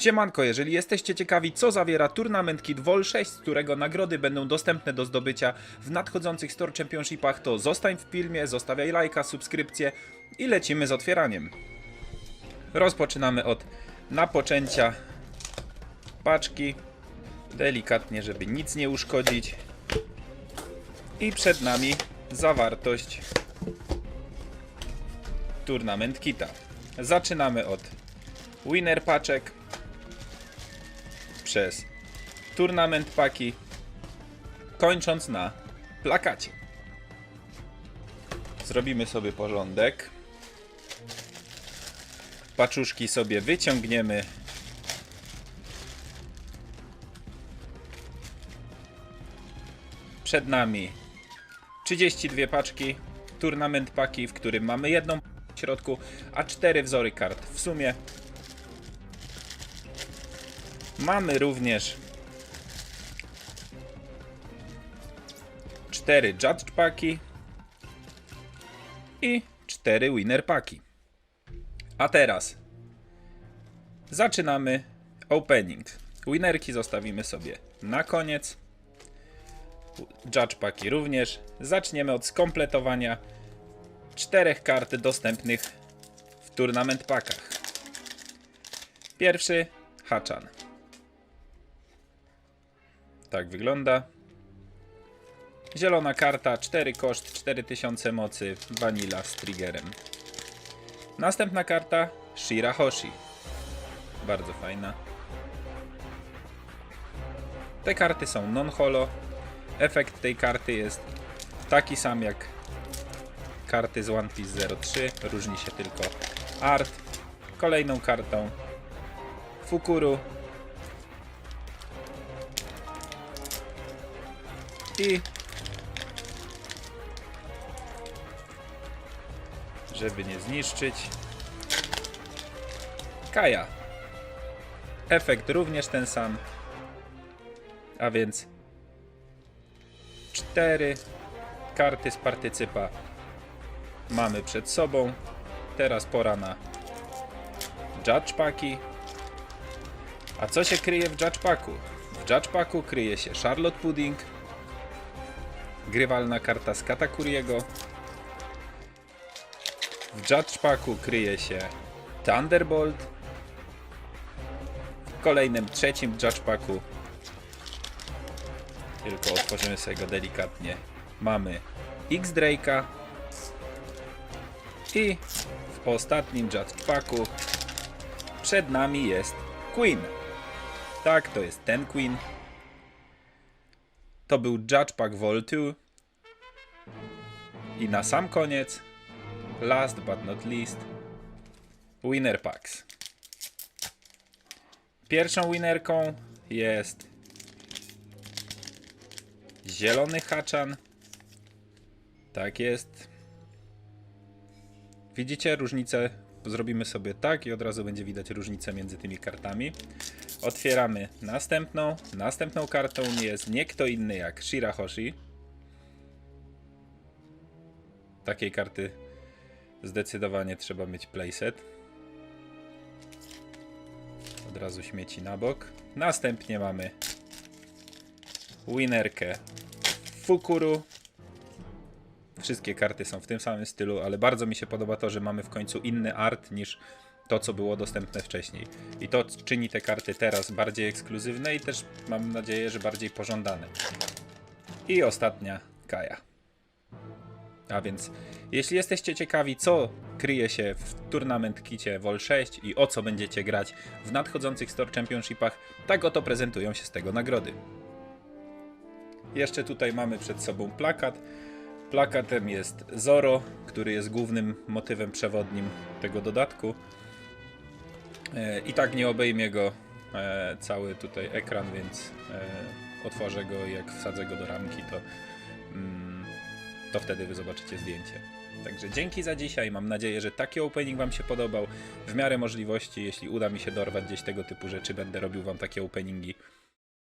Siemanko, jeżeli jesteście ciekawi, co zawiera turnament Kit Vol 6, z którego nagrody będą dostępne do zdobycia w nadchodzących Store Championshipach, to zostań w filmie, zostawiaj lajka, subskrypcję i lecimy z otwieraniem. Rozpoczynamy od napoczęcia paczki, delikatnie, żeby nic nie uszkodzić. I przed nami zawartość turnament kita. Zaczynamy od winner paczek przez turnament paki, kończąc na plakacie. Zrobimy sobie porządek. Paczuszki sobie wyciągniemy. Przed nami 32 paczki, turnament paki, w którym mamy jedną w środku, a cztery wzory kart w sumie. Mamy również cztery judge paki i cztery winner paki. A teraz zaczynamy opening. Winerki zostawimy sobie na koniec. Judge paki również. Zaczniemy od skompletowania czterech kart dostępnych w turnament pakach. Pierwszy Hachan. Tak wygląda. Zielona karta, 4 koszt, 4000 mocy, vanilla z triggerem. Następna karta Shira Hoshi. Bardzo fajna. Te karty są non-holo. Efekt tej karty jest taki sam jak karty z One Piece 03. Różni się tylko art. Kolejną kartą Fukuru. I żeby nie zniszczyć Kaja. Efekt również ten sam. A więc cztery karty z partycypa mamy przed sobą. Teraz pora na Judge Paki. A co się kryje w Judge Paku? W Judge Paku kryje się Charlotte Pudding, grywalna karta z Katakuriego. W Judge Packu kryje się Thunderbolt. W kolejnym, trzecim Judge Packu tylko otworzymy sobie go delikatnie. Mamy X Drake'a i w ostatnim Judge Packu przed nami jest Queen. Tak, to jest ten Queen. To był Judge Pack Vol 2. I na sam koniec, last but not least, Winner Packs. Pierwszą winerką jest zielony haczan. Tak jest. Widzicie różnicę? Zrobimy sobie tak i od razu będzie widać różnicę między tymi kartami. Otwieramy następną. Następną kartą jest nie kto inny jak Shirahoshi. Takiej karty zdecydowanie trzeba mieć playset. Od razu śmieci na bok. Następnie mamy winerkę Fukuru. Wszystkie karty są w tym samym stylu, ale bardzo mi się podoba to, że mamy w końcu inny art niż to, co było dostępne wcześniej. I to czyni te karty teraz bardziej ekskluzywne i też mam nadzieję, że bardziej pożądane. I ostatnia Kaja. A więc, jeśli jesteście ciekawi, co kryje się w turnament kicie Vol 6 i o co będziecie grać w nadchodzących Store Championshipach, tak oto prezentują się z tego nagrody. Jeszcze tutaj mamy przed sobą plakat. Plakatem jest Zoro, który jest głównym motywem przewodnim tego dodatku. E, I tak nie obejmie go e, cały tutaj ekran, więc e, otworzę go i jak wsadzę go do ramki, to, mm, to wtedy wy zobaczycie zdjęcie. Także dzięki za dzisiaj. Mam nadzieję, że taki opening Wam się podobał. W miarę możliwości, jeśli uda mi się dorwać gdzieś tego typu rzeczy, będę robił Wam takie openingi.